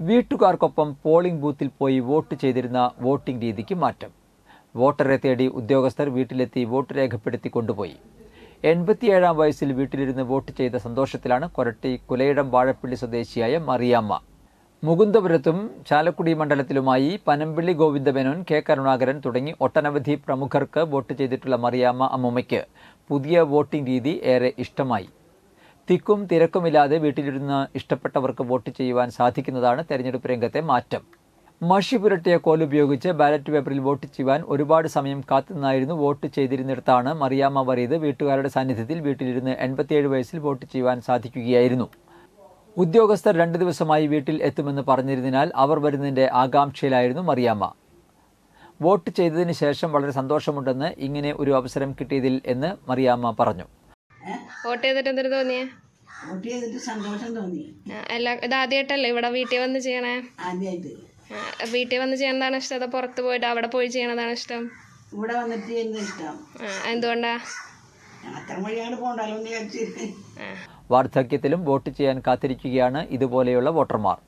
വീട്ടുകാർക്കൊപ്പം polling ബൂത്തിൽ പോയി vote ചെയ്തിരുന്ന വോട്ടിംഗ് രീതിക്ക് മാറ്റം. വോട്ടറെ തേടി ഉദ്യോഗസ്ഥർ വീട്ടിലെത്തി വോട്ട് രേഖപ്പെടുത്തി കൊണ്ടുപോയി. എൺപത്തിയേഴാം വയസ്സിൽ വീട്ടിലിരുന്ന് വോട്ട് ചെയ്ത സന്തോഷത്തിലാണ് കൊരട്ടി കുലയിടം വാഴപ്പള്ളി സ്വദേശിയായ മറിയാമ്മ. മുകുന്ദപുരത്തും ചാലക്കുടി മണ്ഡലത്തിലുമായി പനമ്പിള്ളി ഗോവിന്ദമേനോൻ കെ കരുണാകരൻ തുടങ്ങി ഒട്ടനവധി പ്രമുഖർക്ക് വോട്ട് ചെയ്തിട്ടുള്ള മറിയാമ്മ അമ്മുമ്മയ്ക്ക് പുതിയ വോട്ടിംഗ് രീതി ഏറെ ഇഷ്ടമായി. തിക്കും തിരക്കുമില്ലാതെ വീട്ടിലിരുന്ന് ഇഷ്ടപ്പെട്ടവർക്ക് വോട്ട് ചെയ്യുവാൻ സാധിക്കുന്നതാണ് തെരഞ്ഞെടുപ്പ് രംഗത്തെ മാറ്റം. മഷി പുരട്ടിയ കോലുപയോഗിച്ച് ബാലറ്റ് പേപ്പറിൽ വോട്ട് ചെയ്യുവാൻ ഒരുപാട് സമയം കാത്തുനിന്നായിരുന്നു വോട്ട് ചെയ്തിരുന്നിടത്താണ് മറിയാമ്മ വരീത് വീട്ടുകാരുടെ സാന്നിധ്യത്തിൽ വീട്ടിലിരുന്ന് എൺപത്തിയേഴ് വയസ്സിൽ വോട്ട് ചെയ്യുവാൻ സാധിക്കുകയായിരുന്നു. ഉദ്യോഗസ്ഥർ രണ്ടു ദിവസമായി വീട്ടിൽ എത്തുമെന്ന് പറഞ്ഞിരുന്നതിനാൽ അവർ വരുന്നതിന്റെ ആകാംക്ഷയിലായിരുന്നു മറിയാമ്മ. വോട്ട് ചെയ്തതിന് ശേഷം വളരെ സന്തോഷമുണ്ടെന്ന് ഇങ്ങനെ ഒരു അവസരം കിട്ടിയതിൽ എന്ന് മറിയാമ്മ പറഞ്ഞു. വോട്ട് ചെയ്തിട്ട് എന്തൊരു തോന്നിയേ? വോട്ട് ചെയ്തിട്ട് സന്തോഷം തോന്നി. ആ, എല്ലാ ഇത് ആദ്യമായിട്ടല്ലേ ഇവിടെ വീട്ടിൽ വന്ന് ചെയ്യണേ? ആദ്യമായിട്ട് വീട്ടിൽ വന്ന് ചെയ്യണതാണ് ഇഷ്ടം അതോ പുറത്ത് പോയിട്ട് അവിടെ പോയി ചെയ്യണതാണ് ഇഷ്ടം? ഇവിടെ വന്നിട്ട് ചെയ്യുന്നത് ഇഷ്ടം. ആ, എന്തുകൊണ്ടാ? അത്ര വഴിയാണ് പോകണ്ടല്ലോ. വാർദ്ധക്യത്തിലും വോട്ട് ചെയ്യാൻ കാത്തിരിക്കുകയാണ് ഇതുപോലെയുള്ള വോട്ടർമാർ.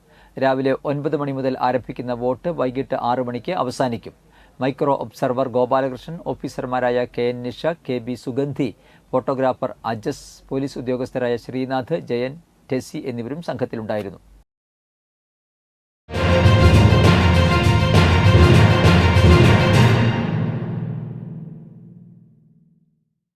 രാവിലെ ഒൻപത് മണി മുതൽ ആരംഭിക്കുന്ന വോട്ട് വൈകിട്ട് ആറു മണിക്ക് അവസാനിക്കും. മൈക്രോ ഒബ്സർവർ ഗോപാലകൃഷ്ണൻ ഓഫീസർമാരായ K N Nisha K B Sugandhi photographer Ajas police ഉദ്യോഗസ്ഥരായ Sreenath Jayan Tessy എന്നിവരും സംഘത്തിലുണ്ടായിരുന്നു.